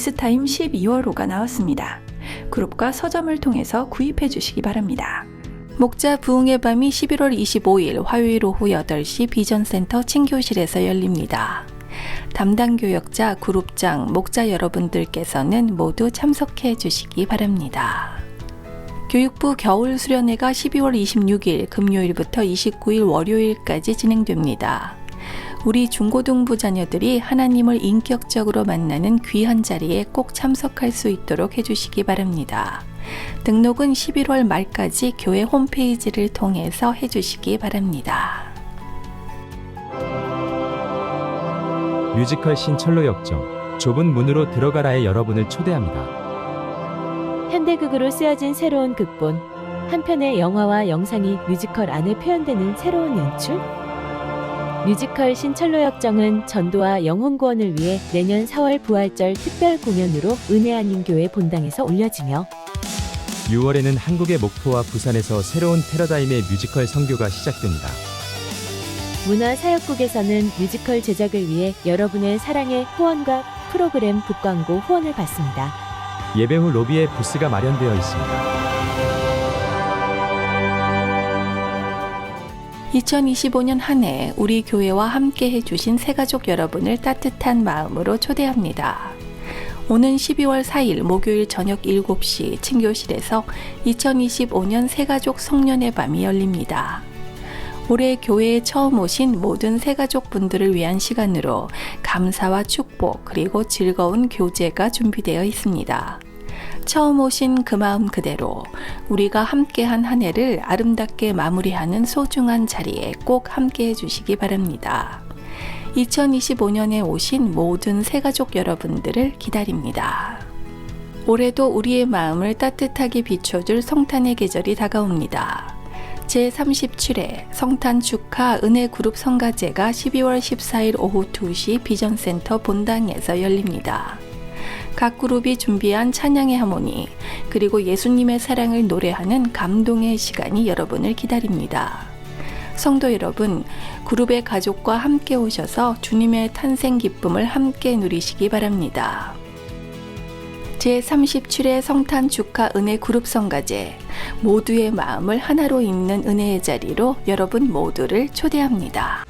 페이스타임 12월호가 나왔습니다. 그룹과 서점을 통해서 구입해 주시기 바랍니다. 목자 부흥의 밤이 11월 25일 화요일 오후 8시 비전센터 친교실에서 열립니다. 담당 교역자, 그룹장, 목자 여러분들께서는 모두 참석해 주시기 바랍니다. 교육부 겨울 수련회가 12월 26일 금요일부터 29일 월요일까지 진행됩니다. 우리 중고등부 자녀들이 하나님을 인격적으로 만나는 귀한 자리에 꼭 참석할 수 있도록 해주시기 바랍니다. 등록은 11월 말까지 교회 홈페이지를 통해서 해주시기 바랍니다. 뮤지컬 신철로 역정 좁은 문으로 들어가라에 여러분을 초대합니다. 현대극으로 쓰여진 새로운 극본, 한편의 영화와 영상이 뮤지컬 안에 표현되는 새로운 연출? 뮤지컬 신철로 역정은 전도와 영혼 구원을 위해 내년 4월 부활절 특별 공연으로 은혜 안림교회 본당에서 올려지며 6월에는 한국의 목포와 부산에서 새로운 패러다임의 뮤지컬 선교가 시작됩니다. 문화사역국에서는 뮤지컬 제작을 위해 여러분의 사랑의 후원과 프로그램 북광고 후원을 받습니다. 예배 후 로비에 부스가 마련되어 있습니다. 2025년 한 해 우리 교회와 함께 해주신 새가족 여러분을 따뜻한 마음으로 초대합니다. 오는 12월 4일 목요일 저녁 7시 친교실에서 2025년 새가족 성년의 밤이 열립니다. 올해 교회에 처음 오신 모든 새가족 분들을 위한 시간으로 감사와 축복 그리고 즐거운 교제가 준비되어 있습니다. 처음 오신 그 마음 그대로 우리가 함께한 한 해를 아름답게 마무리하는 소중한 자리에 꼭 함께 해 주시기 바랍니다. 2025년에 오신 모든 새가족 여러분들을 기다립니다. 올해도 우리의 마음을 따뜻하게 비춰줄 성탄의 계절이 다가옵니다. 제37회 성탄 축하 은혜 그룹 성가제가 12월 14일 오후 2시 비전센터 본당에서 열립니다. 각 그룹이 준비한 찬양의 하모니, 그리고 예수님의 사랑을 노래하는 감동의 시간이 여러분을 기다립니다. 성도 여러분, 그룹의 가족과 함께 오셔서 주님의 탄생 기쁨을 함께 누리시기 바랍니다. 제37회 성탄 축하 은혜 그룹 성가제, 모두의 마음을 하나로 잇는 은혜의 자리로 여러분 모두를 초대합니다.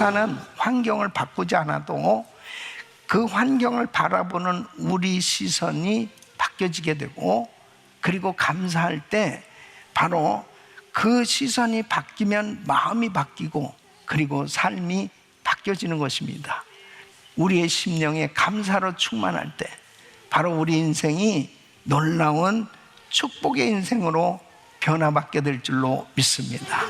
감사는 환경을 바꾸지 않아도 그 환경을 바라보는 우리 시선이 바뀌어지게 되고 그리고 감사할 때 바로 그 시선이 바뀌면 마음이 바뀌고 그리고 삶이 바뀌어지는 것입니다. 우리의 심령에 감사로 충만할 때 바로 우리 인생이 놀라운 축복의 인생으로 변화받게 될 줄로 믿습니다.